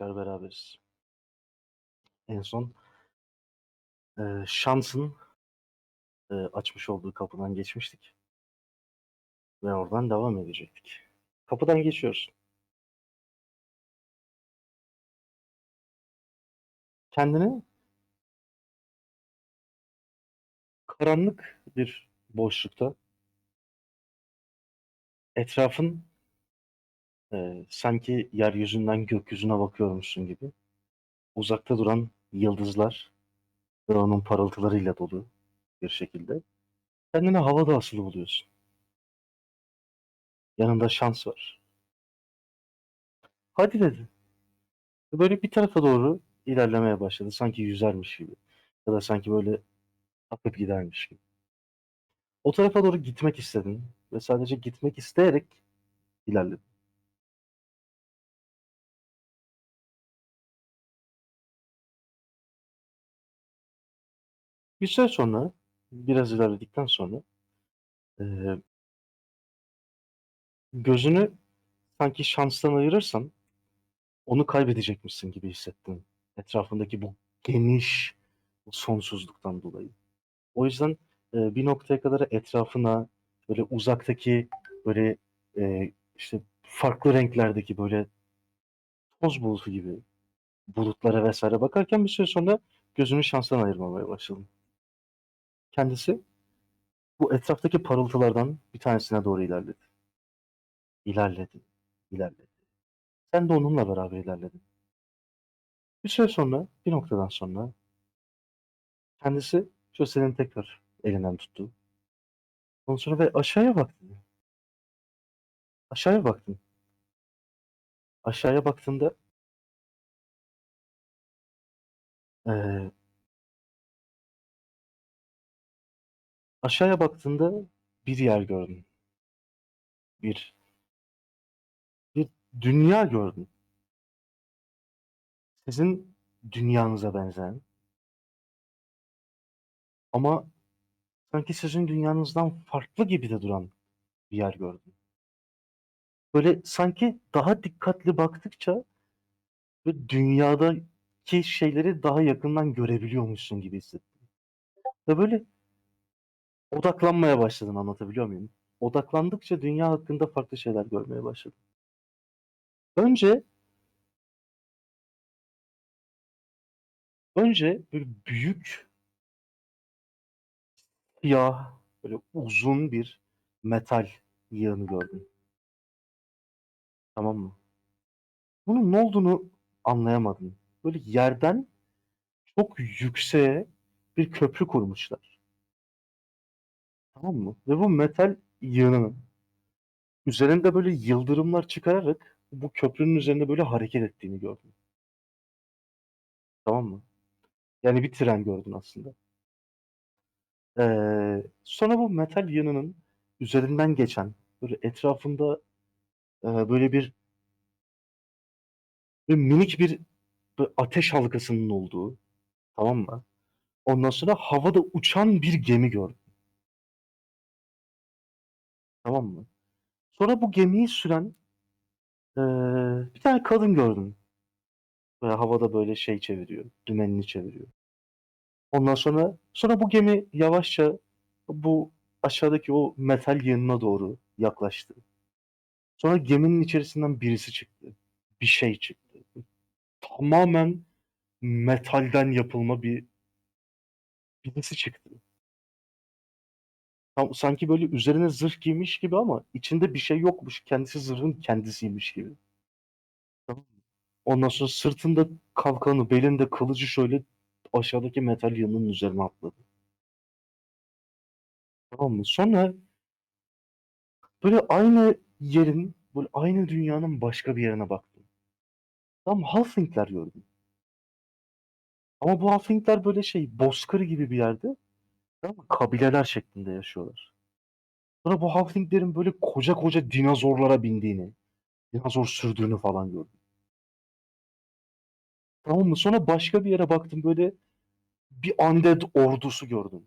tekrar beraberiz. En son eee, şansın eee, açmış olduğu kapıdan geçmiştik. Ve oradan devam edecektik. Kapıdan geçiyoruz. Kendini karanlık bir boşlukta etrafın eee, sanki yeryüzünden gökyüzüne bakıyormuşsun gibi uzakta duran yıldızlar ve onun parıltılarıyla dolu bir şekilde kendini havada asılı buluyorsun. Yanında şans var. Hadi dedi. Böyle bir tarafa doğru ilerlemeye başladı. Sanki yüzermiş gibi. Ya da sanki böyle akıp gidermiş gibi. O tarafa doğru gitmek istedin ve sadece gitmek isteyerek ilerledin. Bir süre sonra, biraz ilerledikten sonra eee, gözünü sanki şanstan ayırırsan onu kaybedecekmişsin gibi hissettin. Etrafındaki bu geniş bu sonsuzluktan dolayı. O yüzden eee, bir noktaya kadar etrafına böyle uzaktaki böyle eee, işte farklı renklerdeki böyle toz bulutu gibi bulutlara vesaire bakarken bir süre sonra gözünü şanstan ayırmamaya başladın. Kendisi bu etraftaki parıltılardan bir tanesine doğru ilerledi. İlerledi, ilerledi. Sen de onunla beraber ilerledin. Bir süre sonra, bir noktadan sonra kendisi senin tekrar elinden tuttu. Ondan sonra ve aşağıya baktın. Aşağıya baktın. Aşağıya baktığında eee, aşağıya baktığında bir yer gördün. Bir bir dünya gördün. Sizin dünyanıza benzeyen ama sanki sizin dünyanızdan farklı gibi de duran bir yer gördün. Böyle sanki daha dikkatli baktıkça ve dünyadaki şeyleri daha yakından görebiliyormuşsun gibi hissettin. Ve böyle odaklanmaya başladın anlatabiliyor muyum? Odaklandıkça dünya hakkında farklı şeyler görmeye başladın. Önce önce böyle büyük siyah böyle uzun bir metal yığını gördün. Tamam mı? Bunun ne olduğunu anlayamadın. Böyle yerden çok yükseğe bir köprü kurmuşlar. Tamam mı? Ve bu metal yığının üzerinde böyle yıldırımlar çıkararak bu köprünün üzerinde böyle hareket ettiğini gördün. Tamam mı? Yani bir tren gördün aslında. Ee, sonra bu metal yığınının üzerinden geçen böyle etrafında e, böyle bir böyle minik bir böyle ateş halkasının olduğu tamam mı? Ondan sonra havada uçan bir gemi gördün. Tamam mı? Sonra bu gemiyi süren e, bir tane kadın gördün. Böyle havada böyle şey çeviriyor. Dümenini çeviriyor. Ondan sonra sonra bu gemi yavaşça bu aşağıdaki o metal yığınına doğru yaklaştı. Sonra geminin içerisinden birisi çıktı. Bir şey çıktı. Tamamen metalden yapılma bir birisi çıktı. Tam, sanki böyle üzerine zırh giymiş gibi ama içinde bir şey yokmuş. Kendisi zırhın kendisiymiş gibi. Tamam mı? Ondan sonra sırtında kalkanı, belinde kılıcı şöyle aşağıdaki metal yığının üzerine atladı. Tamam mı? Sonra böyle aynı yerin, böyle aynı dünyanın başka bir yerine baktım. Tam Halfling'ler gördüm. Ama bu Halfling'ler böyle şey, bozkır gibi bir yerde. Mı? Kabileler şeklinde yaşıyorlar. Sonra bu Halfling'lerin böyle koca koca dinozorlara bindiğini, dinozor sürdüğünü falan gördüm. Tamam mı? Sonra başka bir yere baktım böyle bir undead ordusu gördüm.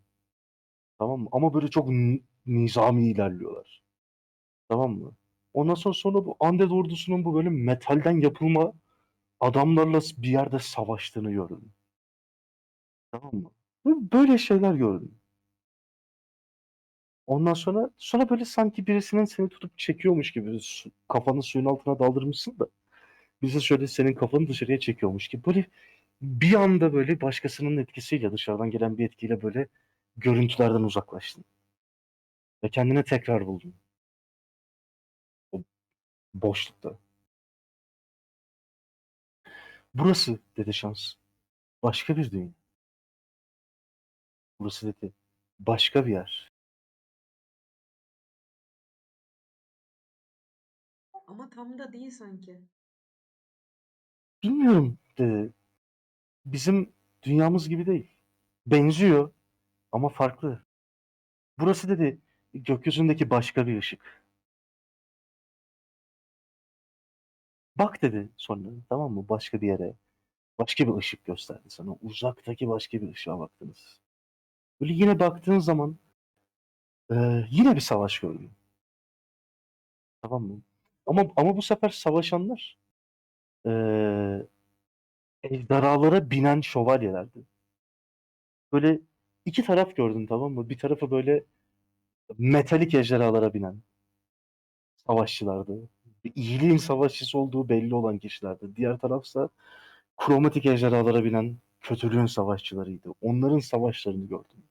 Tamam mı? Ama böyle çok nizami ilerliyorlar. Tamam mı? Ondan sonra sonra bu undead ordusunun bu böyle metalden yapılma adamlarla bir yerde savaştığını gördün. Tamam mı? Böyle- şeyler gördün. Ondan sonra sonra böyle sanki birisinin seni tutup çekiyormuş gibi su- kafanı suyun altına daldırmışsın da birisi şöyle senin kafanı dışarıya çekiyormuş gibi böyle bir anda böyle başkasının etkisiyle dışarıdan gelen bir etkiyle böyle görüntülerden uzaklaştın. Ve kendine tekrar buldun. O boşlukta. Burası dedi şans. Başka bir dünya. Burası dedi. Başka bir yer. Ama tam da değil sanki. Bilmiyorum dedi. Bizim dünyamız gibi değil. Benziyor ama farklı. Burası dedi gökyüzündeki başka bir ışık. Bak dedi sonra tamam mı başka bir yere. Başka bir ışık gösterdi sana. Uzaktaki başka bir ışığa baktınız. Böyle yine baktığın zaman e, yine bir savaş gördün. Tamam mı? Ama ama bu sefer savaşanlar e, ejderhalara binen şövalyelerdi. Böyle iki taraf gördün tamam mı? Bir tarafı böyle metalik ejderhalara binen savaşçılardı. İyiliğin savaşçısı olduğu belli olan kişilerdi. Diğer tarafsa kromatik ejderhalara binen kötülüğün savaşçılarıydı. Onların savaşlarını gördüm.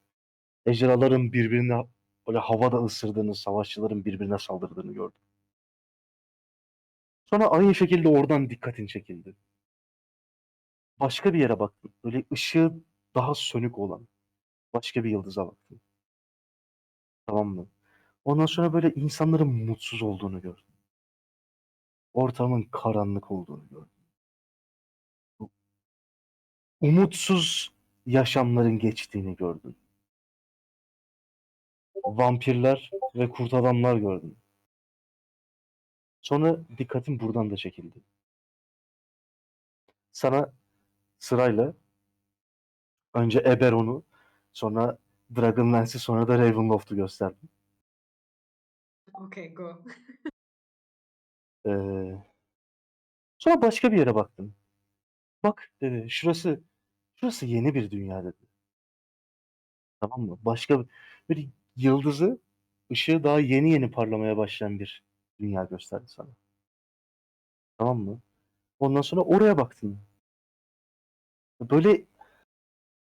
Ejderhaların birbirine böyle havada ısırdığını, savaşçıların birbirine saldırdığını gördüm. Sonra aynı şekilde oradan dikkatin çekildi. Başka bir yere baktın. Böyle ışığı daha sönük olan başka bir yıldıza baktın. Tamam mı? Ondan sonra böyle insanların mutsuz olduğunu gördüm. Ortamın karanlık olduğunu gördüm. Umutsuz yaşamların geçtiğini gördün. Vampirler ve kurt adamlar gördün. Sonra dikkatin buradan da çekildi. Sana sırayla önce Eberron'u, sonra Dragonlance'i, sonra da Ravenloft'u gösterdim. Okay, go. Ee, sonra başka bir yere baktım. Bak dedi, şurası şurası yeni bir dünya dedi. Tamam mı? Başka bir yıldızı, ışığı daha yeni yeni parlamaya başlayan bir dünya gösterdi sana. Tamam mı? Ondan sonra oraya baktın. Böyle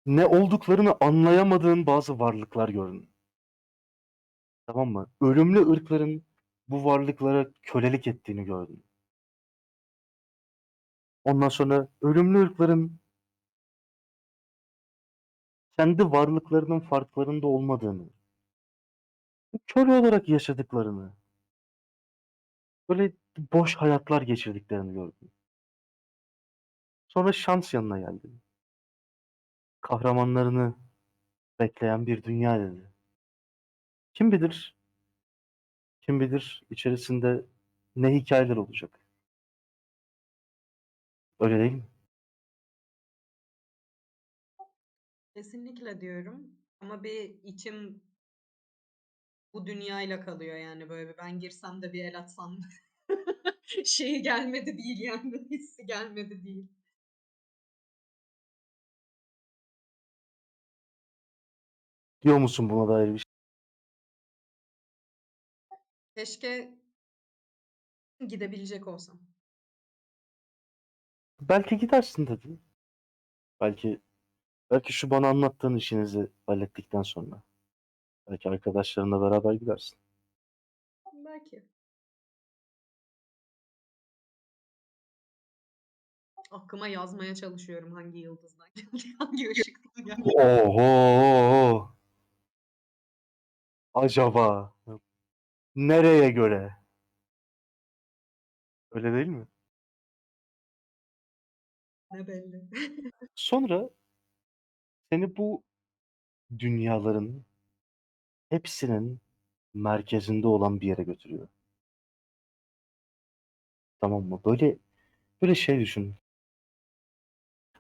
ne olduklarını anlayamadığın bazı varlıklar gördün. Tamam mı? Ölümlü ırkların bu varlıklara kölelik ettiğini gördün. Ondan sonra ölümlü ırkların kendi varlıklarının farklarında olmadığını, köle olarak yaşadıklarını, böyle boş hayatlar geçirdiklerini gördün. Sonra şans yanına geldi. Kahramanlarını bekleyen bir dünya dedi. Kim bilir, kim bilir içerisinde ne hikayeler olacak. Öyle değil mi? Kesinlikle diyorum. Ama bir içim bu dünyayla kalıyor yani böyle bir ben girsem de bir el atsam şeyi gelmedi değil yani hissi gelmedi değil. Diyor musun buna dair bir şey? Keşke gidebilecek olsam. Belki gidersin dedi. Belki belki şu bana anlattığın işinizi hallettikten sonra. Belki arkadaşlarınla beraber gidersin. Belki. Aklıma yazmaya çalışıyorum hangi yıldızdan geldi, hangi ışıktan geldi. Oho! Acaba nereye göre? Öyle değil mi? Ne belli. Sonra seni bu dünyaların hepsinin merkezinde olan bir yere götürüyor. Tamam mı? Böyle böyle şey düşün.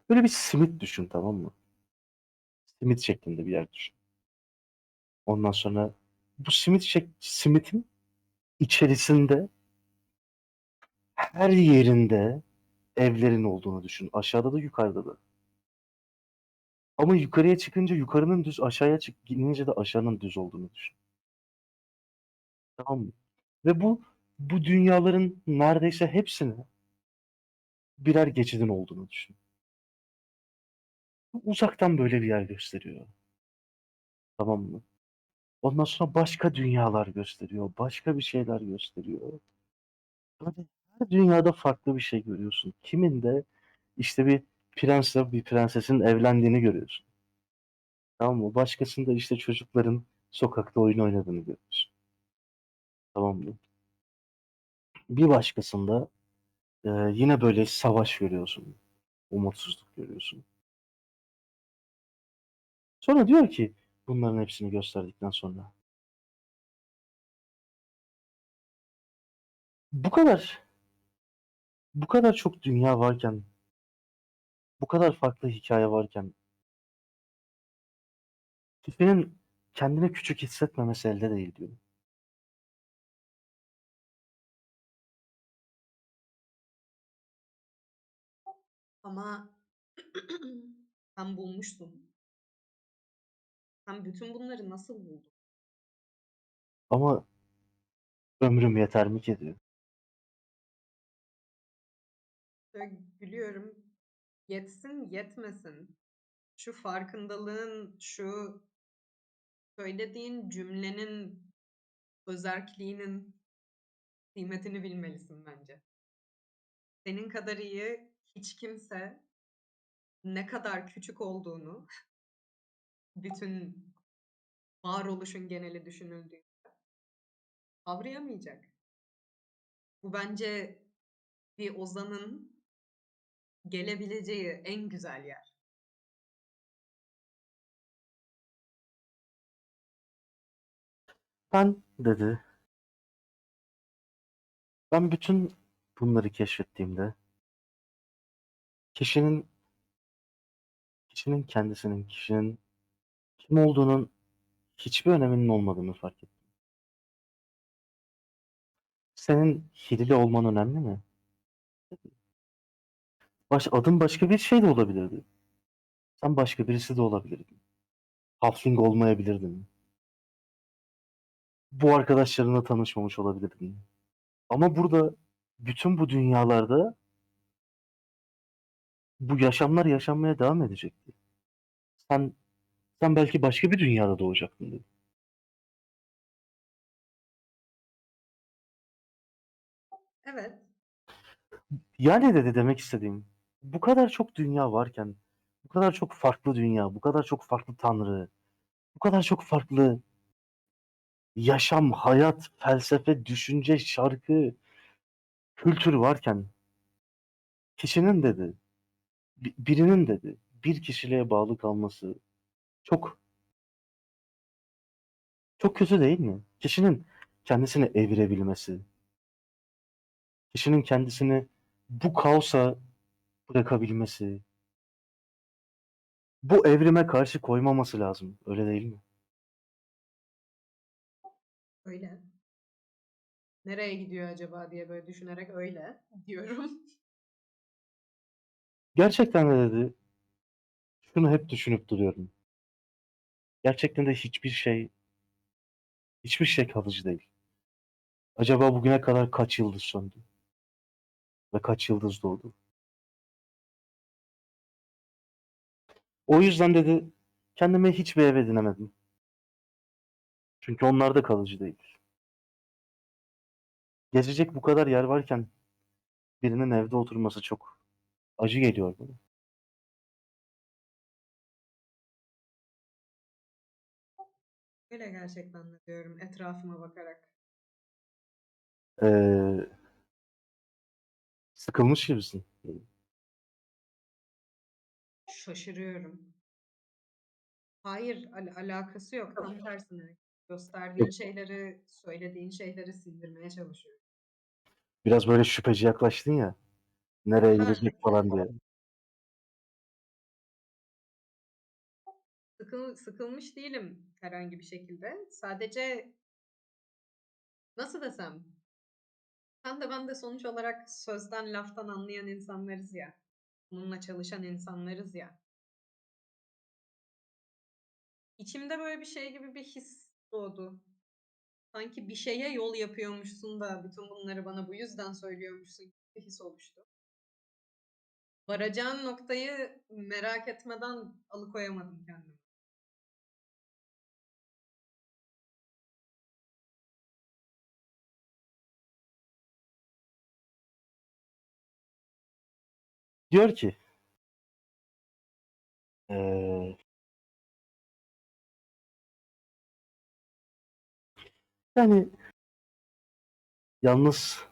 Böyle bir simit düşün tamam mı? Simit şeklinde bir yer düşün. Ondan sonra bu simit şek simitin içerisinde her yerinde evlerin olduğunu düşün. Aşağıda da yukarıda da. Ama yukarıya çıkınca yukarının düz, aşağıya çık inince de aşağının düz olduğunu düşün. Tamam mı? Ve bu bu dünyaların neredeyse hepsini birer geçidin olduğunu düşün. Uzaktan böyle bir yer gösteriyor. Tamam mı? Ondan sonra başka dünyalar gösteriyor. Başka bir şeyler gösteriyor. Böyle her dünyada farklı bir şey görüyorsun. Kiminde işte bir prensle bir prensesin evlendiğini görüyorsun. Tamam mı? Başkasında işte çocukların sokakta oyun oynadığını görüyorsun. Tamam mı? Bir başkasında e, yine böyle savaş görüyorsun. Umutsuzluk görüyorsun. Sonra diyor ki bunların hepsini gösterdikten sonra bu kadar bu kadar çok dünya varken bu kadar farklı hikaye varken kişinin kendini küçük hissetmemesi elde değil diyor. Ama sen bulmuştun. Sen bütün bunları nasıl buldun? Ama ömrüm yeter mi ki diyor. Böyle gülüyorum. Yetsin, yetmesin. Şu farkındalığın, şu söylediğin cümlenin özerkliğinin kıymetini bilmelisin bence. Senin kadar iyi hiç kimse ne kadar küçük olduğunu bütün varoluşun geneli düşünüldüğünde kavrayamayacak. Bu bence bir ozanın gelebileceği en güzel yer. Ben dedi ben bütün bunları keşfettiğimde kişinin kişinin kendisinin, kişinin kim olduğunun hiçbir öneminin olmadığını fark ettim. Senin Hileli olman önemli mi? Baş, adın başka bir şey de olabilirdi. Sen başka birisi de olabilirdin. Halfling olmayabilirdin. Bu arkadaşlarınla tanışmamış olabilirdin. Ama burada bütün bu dünyalarda bu yaşamlar yaşanmaya devam edecekti. Sen sen belki başka bir dünyada doğacaktın dedi. Evet, Yani dedi demek istediğim bu kadar çok dünya varken, bu kadar çok farklı dünya, bu kadar çok farklı tanrı, bu kadar çok farklı yaşam, hayat, felsefe, düşünce, şarkı, kültür varken kişinin dedi, bi- birinin dedi, bir kişiliğe bağlı kalması çok çok kötü değil mi? Kişinin kendisini evirebilmesi, kişinin kendisini bu kaosa bırakabilmesi, bu evrime karşı koymaması lazım. Öyle değil mi? öyle. Nereye gidiyor acaba diye böyle düşünerek öyle diyorum. Gerçekten de dedi, şunu hep düşünüp duruyorum. Gerçekten de hiçbir şey, hiçbir şey kalıcı değil. Acaba bugüne kadar kaç yıldız söndü? Ve kaç yıldız doğdu? O yüzden dedi, kendime hiçbir ev edinemedim. Çünkü onlar da kalıcı değil. Gezecek bu kadar yer varken birinin evde oturması çok acı geliyor bana. Öyle gerçekten de diyorum etrafıma bakarak. Ee, sıkılmış gibisin. Şaşırıyorum. Hayır, al- alakası yok. Tam tersine. Gösterdiğin şeyleri, söylediğin şeyleri sindirmeye çalışıyorum. Biraz böyle şüpheci yaklaştın ya. Nereye Ha, gidecek falan diye. Sıkıl, sıkılmış değilim herhangi bir şekilde. Sadece nasıl desem Sen de ben de sonuç olarak sözden laftan anlayan insanlarız ya. Bununla çalışan insanlarız ya. İçimde böyle bir şey gibi bir his doğdu. Sanki bir şeye yol yapıyormuşsun da bütün bunları bana bu yüzden söylüyormuşsun gibi bir his oluştu. Varacağın noktayı merak etmeden alıkoyamadım kendimi. Diyor ki eee yani yalnız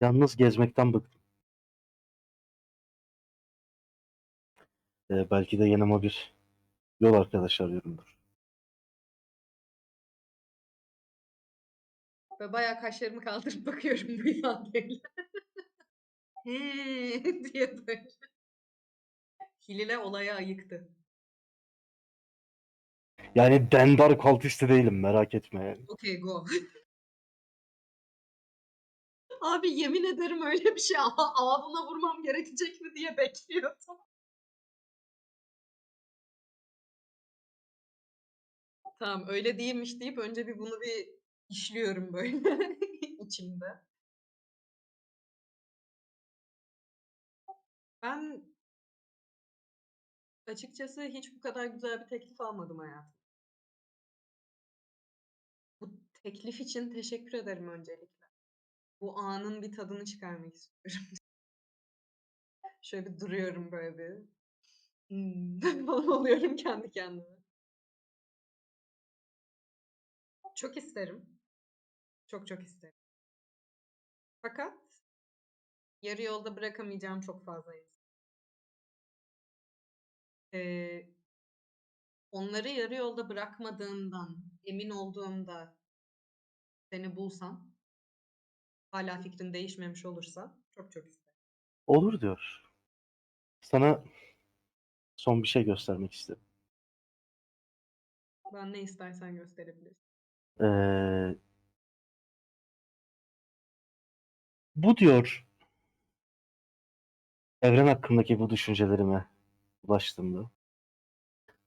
yalnız gezmekten bıktım. Eee, belki de yanıma bir yol arkadaşı arıyorumdur. Ve bayağı kaşlarımı kaldırıp bakıyorum bu ifadeyle. He diye böyle. Hilile olayı ayıktı. Yani dendar kultisti değilim merak etme yani. Okay go. Abi yemin ederim öyle bir şey a- ağzına vurmam gerekecek mi diye bekliyordum. Tamam öyle değilmiş deyip önce bir bunu bir işliyorum böyle içimde. Ben açıkçası hiç bu kadar güzel bir teklif almadım hayatımda. Bu teklif için teşekkür ederim öncelikle. Bu anın bir tadını çıkarmak istiyorum. Şöyle bir duruyorum böyle bir. Hmm, falan oluyorum kendi kendime. Çok isterim. Çok çok isterim. Fakat yarı yolda bırakamayacağım çok fazla insan. Eee, onları yarı yolda bırakmadığımdan emin olduğumda seni bulsam, hala fikrin değişmemiş olursa çok çok isterim. Olur diyor. Sana son bir şey göstermek istedim. Ben ne istersen gösterebilirsin. Eee bu diyor evren hakkındaki bu düşüncelerime ulaştığımda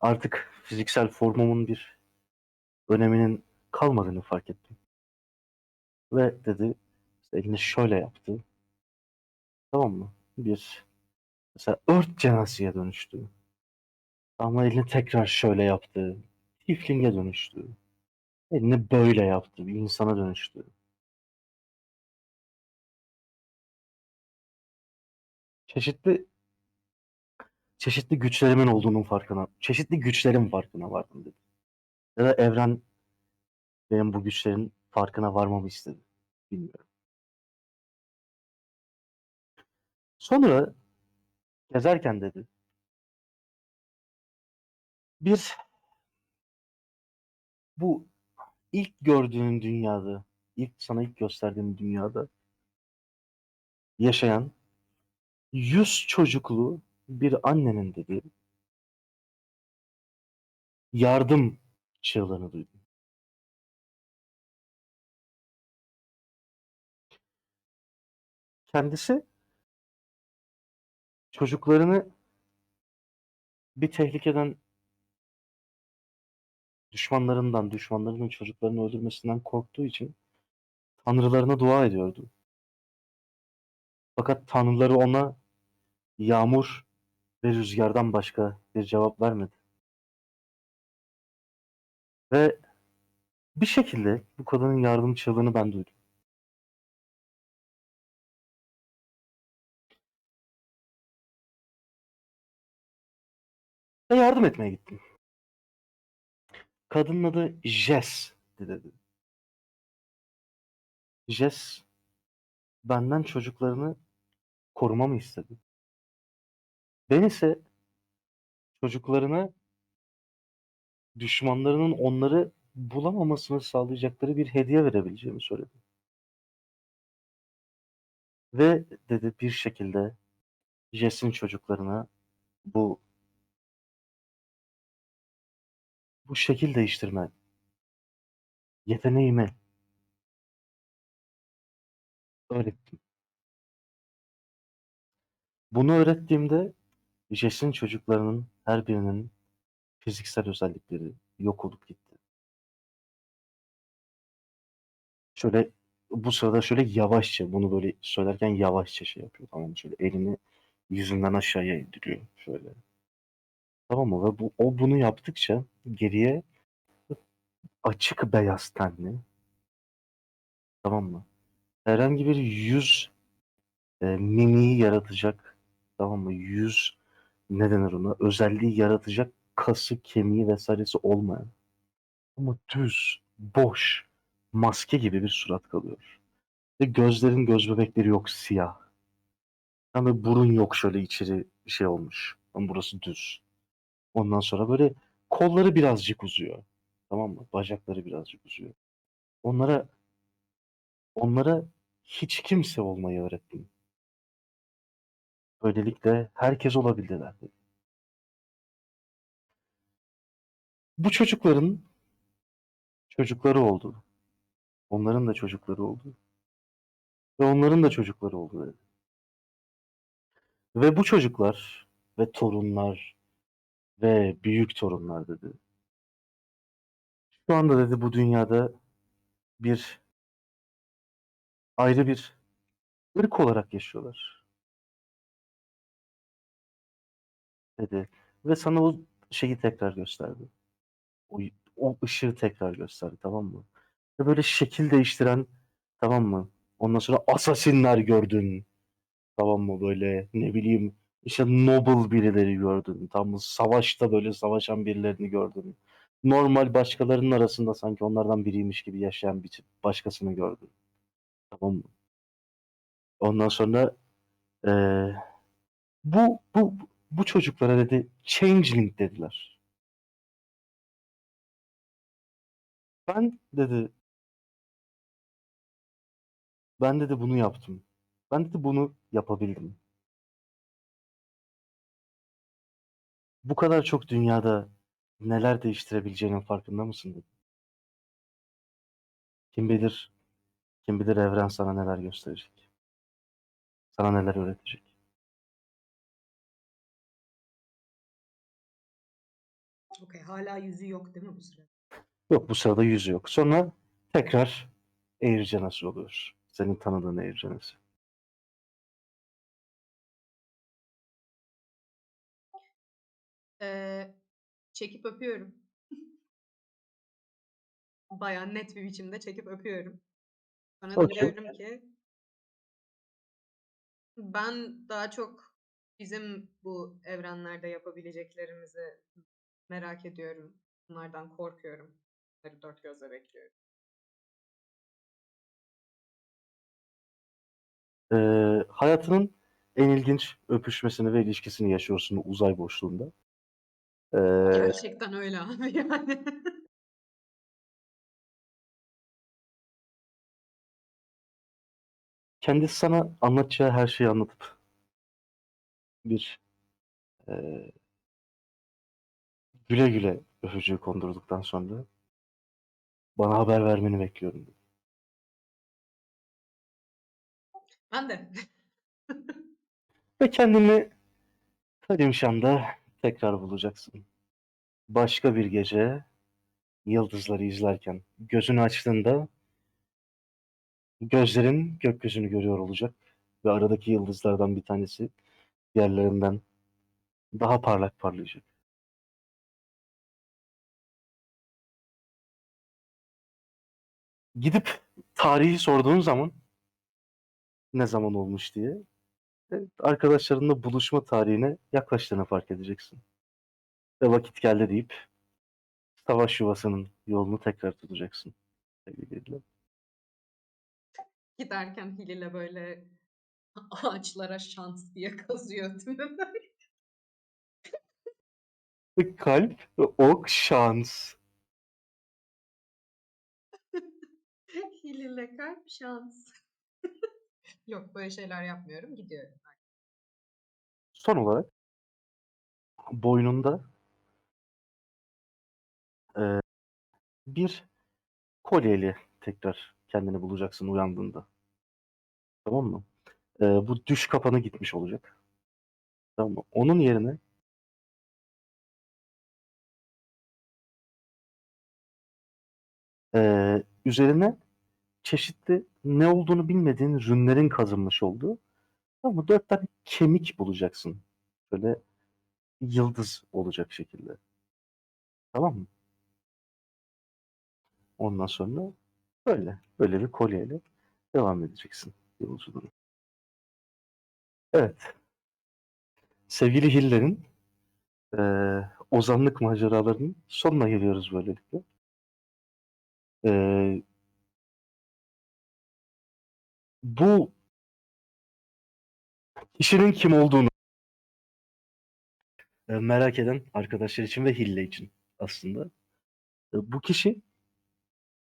artık fiziksel formumun bir öneminin kalmadığını fark ettim. Ve dedi elini şöyle yaptı. Tamam mı? Bir mesela ört cenazeye dönüştü. Ama elini tekrar şöyle yaptı. Tiflinge dönüştü. Elini böyle yaptı. Bir insana dönüştü. Çeşitli çeşitli güçlerimin olduğunun farkına, çeşitli güçlerin farkına vardım dedi. Ya da evren benim bu güçlerin farkına varmamı istedi. Bilmiyorum. Sonra gezerken dedi. Bir bu ilk gördüğün dünyada, ilk sana ilk gösterdiğim dünyada yaşayan yüz çocuklu bir annenin dedi yardım çığlığını duydum. Kendisi çocuklarını bir tehlikeden düşmanlarından, düşmanlarının çocuklarını öldürmesinden korktuğu için tanrılarına dua ediyordu. Fakat tanrıları ona yağmur ve rüzgardan başka bir cevap vermedi. Ve bir şekilde bu kadının yardım çığlığını ben duydum. Ve yardım etmeye gittim. Kadının adı Jess dedi. Jess benden çocuklarını korumamı istedi. Ben ise çocuklarına düşmanlarının onları bulamamasını sağlayacakları bir hediye verebileceğimi söyledi. Ve dedi bir şekilde Jess'in çocuklarına bu bu şekil değiştirme yeteneğimi öğrettim. Bunu öğrettiğimde Jess'in çocuklarının her birinin fiziksel özellikleri yok olup gitti. Şöyle bu sırada şöyle yavaşça bunu böyle söylerken yavaşça şey yapıyor tamam mı? Şöyle elini yüzünden aşağıya indiriyor şöyle. Tamam mı? Ve bu, o bunu yaptıkça geriye açık beyaz tenli tamam mı? Herhangi bir yüz e, mimiği yaratacak tamam mı? Yüz ne denir ona? Özelliği yaratacak kası, kemiği vesairesi olmayan ama düz, boş, maske gibi bir surat kalıyor. Ve gözlerin göz bebekleri yok siyah. Ama burun yok şöyle içeri şey olmuş. Ama burası düz. Ondan sonra böyle kolları birazcık uzuyor. Tamam mı? Bacakları birazcık uzuyor. Onlara onlara hiç kimse olmayı öğrettim. Böylelikle herkes olabildiler. dedi. Bu çocukların çocukları oldu. Onların da çocukları oldu. Ve onların da çocukları oldu dedi. Ve bu çocuklar ve torunlar ve büyük torunlar dedi. Şu anda dedi bu dünyada bir ayrı bir ırk olarak yaşıyorlar dedi. Ve sana o şeyi tekrar gösterdi. O, o ışığı tekrar gösterdi tamam mı? Ve böyle şekil değiştiren tamam mı? Ondan sonra asasinler gördün. Tamam mı böyle ne bileyim işte noble birileri gördün. Mı? Savaşta böyle savaşan birilerini gördün. Normal başkalarının arasında sanki onlardan biriymiş gibi yaşayan bir başkasını gördün. Tamam mı? Ondan sonra eee, bu bu bu çocuklara dedi changeling dediler. Ben dedi ben dedi bunu yaptım. Ben dedi bunu yapabildim. Bu kadar çok dünyada neler değiştirebileceğinin farkında mısın dedi. Kim bilir, kim bilir evren sana neler gösterecek. Sana neler öğretecek. Okey. Hala yüzü yok değil mi bu sırada? Yok bu sırada yüzü yok. Sonra tekrar Air Janası oluyor. Senin tanıdığın Air Janası. Eee, çekip öpüyorum. Bayağı net bir biçimde çekip öpüyorum. Sonra da Okey. diyorum ki ben daha çok bizim bu evrenlerde yapabileceklerimizi merak ediyorum. Bunlardan korkuyorum. Bunları dört gözle bekliyorum. Ee, hayatının en ilginç öpüşmesini ve ilişkisini yaşıyorsun uzay boşluğunda. Ee, Gerçekten öyle abi yani. kendisi sana anlatacağı her şeyi anlatıp bir e, güle güle öpücüğü kondurduktan sonra bana haber vermeni bekliyorum. dedi. Ben de. Ve kendini Kalimşan'da tekrar bulacaksın. Başka bir gece yıldızları izlerken gözünü açtığında gözlerin gökyüzünü görüyor olacak ve aradaki yıldızlardan bir tanesi diğerlerinden daha parlak parlayacak. Gidip tarihi sorduğun zaman ne zaman olmuş diye e, arkadaşlarınla buluşma tarihine yaklaştığını fark edeceksin. Ve vakit geldi deyip savaş yuvasının yolunu tekrar tutacaksın. Giderken Hilil'e böyle ağaçlara şans diye kazıyor değil mi? Kalp ok şans. Hilil'e kalp şans. Yok böyle şeyler yapmıyorum. Gidiyorum. Son olarak boynunda e, bir kolyeyle tekrar kendini bulacaksın uyandığında. Tamam mı? Ee, bu düş kapanı gitmiş olacak. Tamam mı? Onun yerine ee, üzerine çeşitli ne olduğunu bilmediğin rünlerin kazınmış olduğu mı? Dört tane kemik bulacaksın. Böyle yıldız olacak şekilde. Tamam mı? Ondan sonra böyle. Böyle bir kolyeyle devam edeceksin yolculuğuna. Evet. Sevgili Hiller'in eee ozanlık maceralarının sonuna geliyoruz böylelikle. Eee bu kişinin kim olduğunu e, merak eden arkadaşlar için ve Hille için aslında. E, bu kişi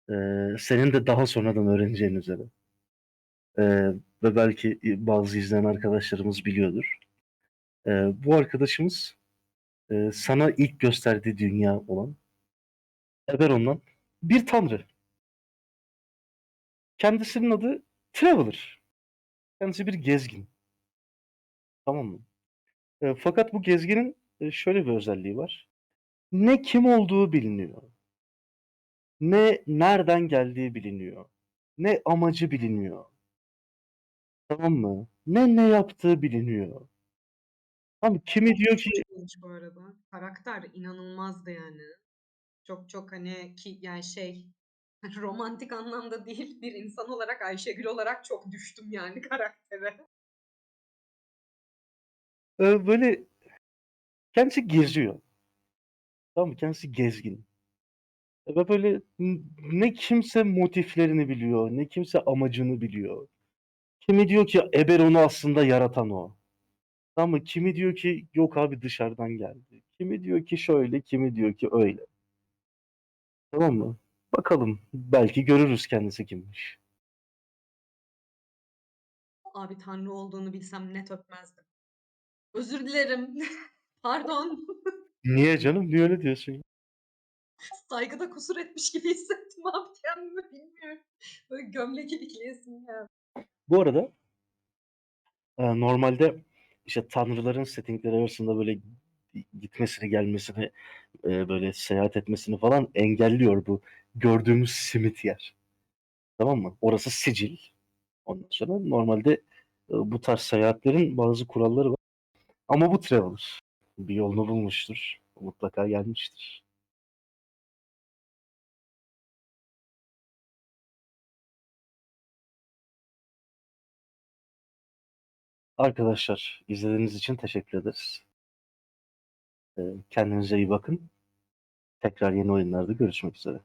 e, senin de daha sonradan öğreneceğin üzere ve belki bazı izleyen arkadaşlarımız biliyordur. Bu arkadaşımız sana ilk gösterdiği dünya olan Eberron'dan bir tanrı. Kendisinin adı Traveler. Kendisi bir gezgin. Tamam mı? E, fakat bu gezginin e, şöyle bir özelliği var. Ne kim olduğu biliniyor. Ne nereden geldiği biliniyor. Ne amacı biliniyor. Tamam mı? Ne ne yaptığı biliniyor. Tamam kimi diyor ki Çok ilginç bu arada. Karakter inanılmazdı yani. Çok çok hani ki yani şey romantik anlamda değil bir insan olarak Ayşegül olarak çok düştüm yani karaktere. e, böyle kendisi geziyor. Tamam mı? Kendisi gezgin. E, Ve böyle ne kimse motiflerini biliyor, ne kimse amacını biliyor. Kimi diyor ki Eberon'u aslında yaratan o. Tamam mı? Kimi diyor ki yok abi dışarıdan geldi. Kimi diyor ki şöyle, kimi diyor ki öyle. Tamam mı? Bakalım. Belki görürüz kendisi kimmiş. Abi tanrı olduğunu bilsem net öpmezdim. Özür dilerim. Pardon. Niye canım? Niye öyle diyorsun? ya? Saygıda kusur etmiş gibi hissettim abi kendimi bilmiyorum. Böyle gömlek ilikleyesim geldi. Bu arada e, normalde işte tanrıların settingleri arasında böyle gitmesini, gelmesini, e, böyle seyahat etmesini falan engelliyor bu gördüğümüz simit yer. Tamam mı? Orası sicil. Ondan sonra normalde e, bu tarz seyahatlerin bazı kuralları var. Ama bu Traveler bir yolunu bulmuştur. Mutlaka gelmiştir. Arkadaşlar izlediğiniz için teşekkür ederiz. E, Kendinize iyi bakın. Tekrar yeni oyunlarda görüşmek üzere.